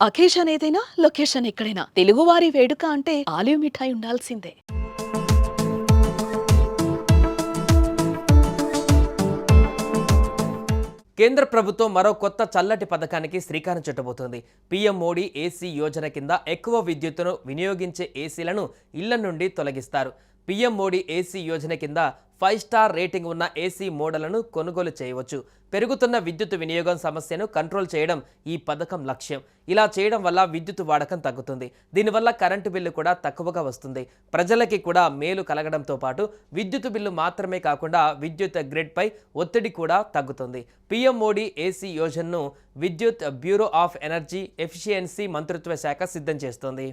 Occasion ఏదైనా location ఎక్కడైనా. తెలుగువారి వేడుక అంటే ఆలివ్ మిఠాయి ఉండాల్సిందే. కేంద్ర ప్రభుత్వం మరో కొత్త చల్లటి పథకానికి శ్రీకారం చుట్టబోతోంది. పీఎం మోడీ ఏసీ యోజన కింద ఎక్కువ విద్యుత్తును వినియోగించే ఏసీలను ఇళ్ళ నుండి తొలగిస్తారు. పీఎం మోడీ ఏసీ యోజన కింద ఫైవ్ స్టార్ రేటింగ్ ఉన్న ఏసీ మోడళ్ళను కొనుగోలు చేయవచ్చు. పెరుగుతున్న విద్యుత్ వినియోగం సమస్యను కంట్రోల్ చేయడం ఈ పథకం లక్ష్యం. ఇలా చేయడం వల్ల విద్యుత్ వాడకం తగ్గుతుంది. దీనివల్ల కరెంటు బిల్లు కూడా తక్కువగా వస్తుంది. ప్రజలకి కూడా మేలు కలగడంతో పాటు విద్యుత్ బిల్లు మాత్రమే కాకుండా విద్యుత్ గ్రిడ్పై ఒత్తిడి కూడా తగ్గుతుంది. పీఎం మోడీ ఏసీ యోజనను విద్యుత్ బ్యూరో ఆఫ్ ఎనర్జీ ఎఫిషియన్సీ మంత్రిత్వ శాఖ సిద్ధం చేస్తోంది.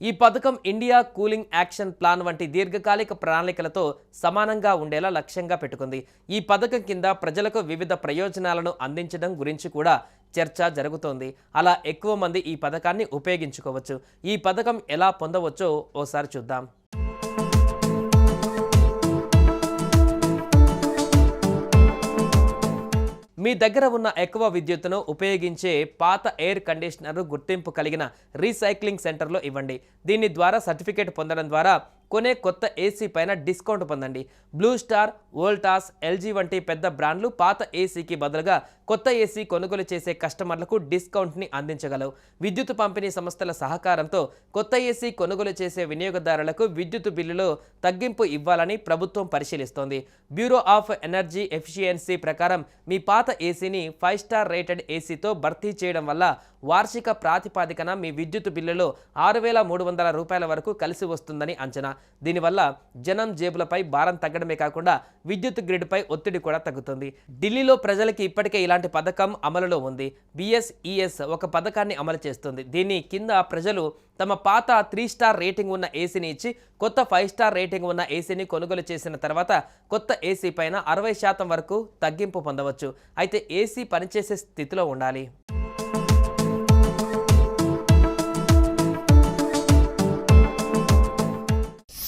ఈ పథకం ఇండియా కూలింగ్ యాక్షన్ ప్లాన్ వంటి దీర్ఘకాలిక ప్రణాళికలతో సమానంగా ఉండేలా లక్ష్యంగా పెట్టుకుంది. ఈ పథకం కింద ప్రజలకు వివిధ ప్రయోజనాలను అందించడం గురించి కూడా చర్చ జరుగుతోంది. అలా ఎక్కువ మంది ఈ పథకాన్ని ఉపయోగించుకోవచ్చు. ఈ పథకం ఎలా పొందవచ్చో ఓసారి చూద్దాం. మీ దగ్గర ఉన్న ఎక్కువ విద్యుత్తును ఉపయోగించే పాత ఎయిర్ కండిషనర్ గుర్తింపు కలిగిన రీసైక్లింగ్ సెంటర్లో ఇవ్వండి. దీని ద్వారా సర్టిఫికేట్ పొందడం ద్వారా కొనే కొత్త ఏసీ పైన డిస్కౌంట్ పొందండి. బ్లూ స్టార్ వోల్టాస్ ఎల్జీ వంటి పెద్ద బ్రాండ్లు పాత ఏసీకి బదులుగా కొత్త ఏసీ కొనుగోలు చేసే కస్టమర్లకు డిస్కౌంట్ని అందించగలవు. విద్యుత్ పంపిణీ సంస్థల సహకారంతో కొత్త ఏసీ కొనుగోలు చేసే వినియోగదారులకు విద్యుత్ బిల్లులో తగ్గింపు ఇవ్వాలని ప్రభుత్వం పరిశీలిస్తోంది. బ్యూరో ఆఫ్ ఎనర్జీ ఎఫిషియన్సీ ప్రకారం మీ పాత ఏసీని ఫైవ్ స్టార్ రేటెడ్ ఏసీతో భర్తీ చేయడం వల్ల వార్షిక ప్రాతిపాదికన మీ విద్యుత్ బిల్లులో ఆరు వేల మూడు వందల రూపాయల వరకు కలిసి వస్తుందని అంచనా. దీనివల్ల జనం జేబులపై భారం తగ్గడమే కాకుండా విద్యుత్ గ్రిడ్పై ఒత్తిడి కూడా తగ్గుతుంది. ఢిల్లీలో ప్రజలకి ఇప్పటికే ఇలాంటి పథకం అమలులో ఉంది. బిఎస్ఈఎస్ ఒక పథకాన్ని అమలు చేస్తుంది. దీని కింద ప్రజలు తమ పాత త్రీ స్టార్ రేటింగ్ ఉన్న ఏసీని ఇచ్చి కొత్త ఫైవ్ స్టార్ రేటింగ్ ఉన్న ఏసీని కొనుగోలు చేసిన తర్వాత కొత్త ఏసీ పైన అరవై శాతం వరకు తగ్గింపు పొందవచ్చు. అయితే ఏసీ పనిచేసే స్థితిలో ఉండాలి.